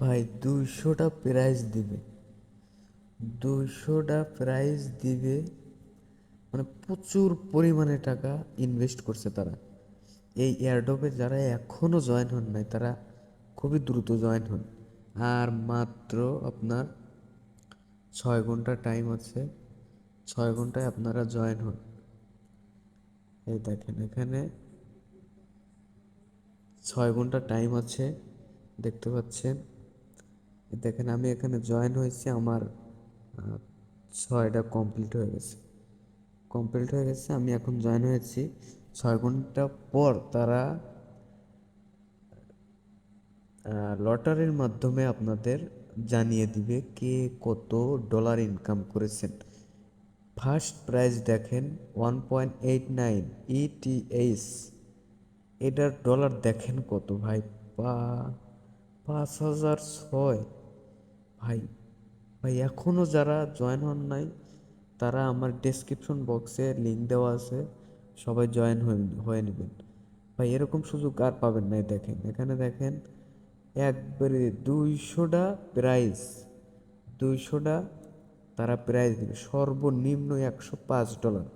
ভাই দুইশোটা প্রাইজ দিবে। দুইশোটা প্রাইজ দিবে মানে প্রচুর পরিমাণে টাকা ইনভেস্ট করছে তারা। এই এয়ারডপে যারা এখনও জয়েন হন নাই, তারা খুবই দ্রুত জয়েন হন। আর মাত্র আপনার ছয় ঘণ্টা টাইম আছে, ছয় ঘন্টায় আপনারা জয়েন হন। এই দেখেন, এখানে ছয় ঘণ্টা টাইম আছে, দেখতে পাচ্ছেন। দেখেন, আমি এখানে জয়েন হয়েছি, আমার ছয়টা কমপ্লিট হয়ে গেছে। কমপ্লিট হয়ে গেছে, আমি এখন জয়েন হয়েছি। ছয় ঘণ্টা পর তারা লটারির মাধ্যমে আপনাদের জানিয়ে দিবে কে কত ডলার ইনকাম করেছেন। ফার্স্ট প্রাইজ দেখেন one point eight nine ETH এটার ডলার দেখেন কত, ভাই, পা, পাঁচ হাজার ছয়। ভাই ভাই এখনও যারা জয়েন হন নাই, তারা আমার ডেসক্রিপশন বক্সে লিঙ্ক দেওয়া আছে, সবাই জয়েন হয়ে নেবেন। ভাই, এরকম সুযোগ আর পাবেন না দেখেন, এখানে দেখেন, একবারে দুইশোটা প্রাইজ দুইশোটা তারা প্রাইজ দেবে, সর্বনিম্ন একশো পাঁচ ডলার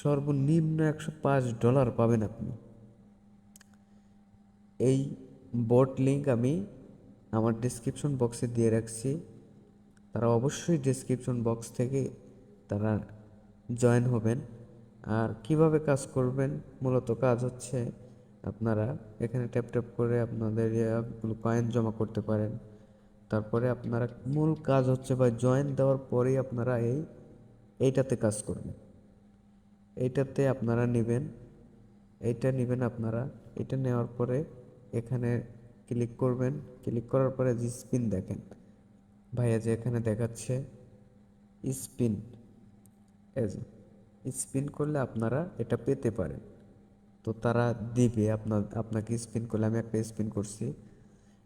সর্বনিম্ন একশো পাঁচ ডলার পাবেন আপনি। এই বোট লিঙ্ক আমি আমার ডেসক্রিপশন বক্সে দিয়ে রাখছি। তারা অবশ্যই ডেসক্রিপশন বক্স থেকে তারা জয়েন হবেন। আর কীভাবে কাজ করবেন? মূলত কাজ হচ্ছে আপনারা এখানে ট্যাপ ট্যাপ করে আপনাদের কয়েন জমা করতে পারেন। তারপরে আপনারা মূল কাজ হচ্ছে বা জয়েন দেওয়ার পরেই আপনারা এই, এইটাতে কাজ করবেন। এইটাতে আপনারা নেবেন। এইটা নেবেন আপনারা। এটা নেওয়ার পরে এখানে ক্লিক করবেন ক্লিক করার পরে যে স্পিন দেখেন। ভাইয়া যে এখানে দেখাচ্ছে স্পিন এজ স্পিন করলে আপনারা এটা পেতে পারেন। তো তারা দিবে আপনার, আপনাকে স্পিন করলে, আমি একটা স্পিন করছি।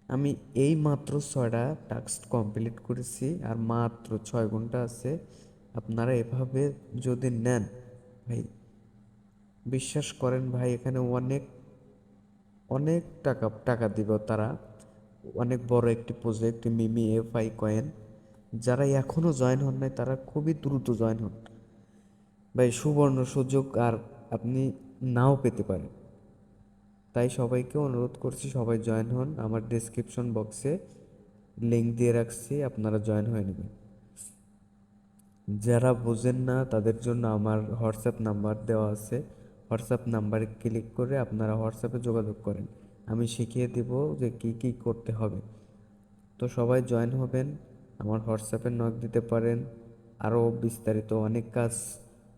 আমি এই মাত্র ছয়টা টাস্ক কমপ্লিট করেছি আর মাত্র ছয় ঘণ্টা আছে। আপনারা এভাবে যদি নেন, ভাই, বিশ্বাস করেন ভাই, এখানে অনেক অনেক টাকা টাকা দিব তারা। অনেক বড় একটি প্রজেক্ট মিমি এফআই কয়েন যারা এখনও জয়েন হন নাই, তারা খুবই দ্রুত জয়েন হন। ভাই, সুবর্ণ সুযোগ আর আপনি নাও পেতে পারেন। তাই সবাইকে অনুরোধ করছি, সবাই জয়েন হন। আমার ডেসক্রিপশন বক্সে লিঙ্ক দিয়ে রাখছি, আপনারা জয়েন হয়ে নেবেন। যারা বোঝেন না, তাদের জন্য আমার হোয়াটসঅ্যাপ নাম্বার দেওয়া আছে। হোয়াটসঅ্যাপ নাম্বারে ক্লিক করে আপনারা হোয়াটসঅ্যাপে যোগাযোগ করেন। আমি শিখিয়ে দেব যে কি কি করতে হবে। তো সবাই জয়েন হবেন, আমার হোয়াটসঅ্যাপে নক দিতে পারেন। আরও বিস্তারিত অনেক কাজ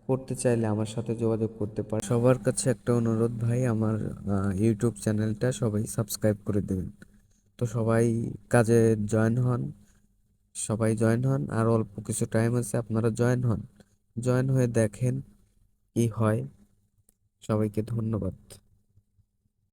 করতে চাইলে আমার সাথে যোগাযোগ করতে পারেন। সবার কাছে একটা অনুরোধ ভাই, আমার ইউটিউব চ্যানেলটা সবাই সাবস্ক্রাইব করে দেবেন। তো সবাই কাজে জয়েন হন, সবাই জয়েন হন। আর অল্প কিছু টাইম আছে, আপনারা জয়েন হন। জয়েন হয়ে দেখেন কি হয়। সবাইকে ধন্যবাদ।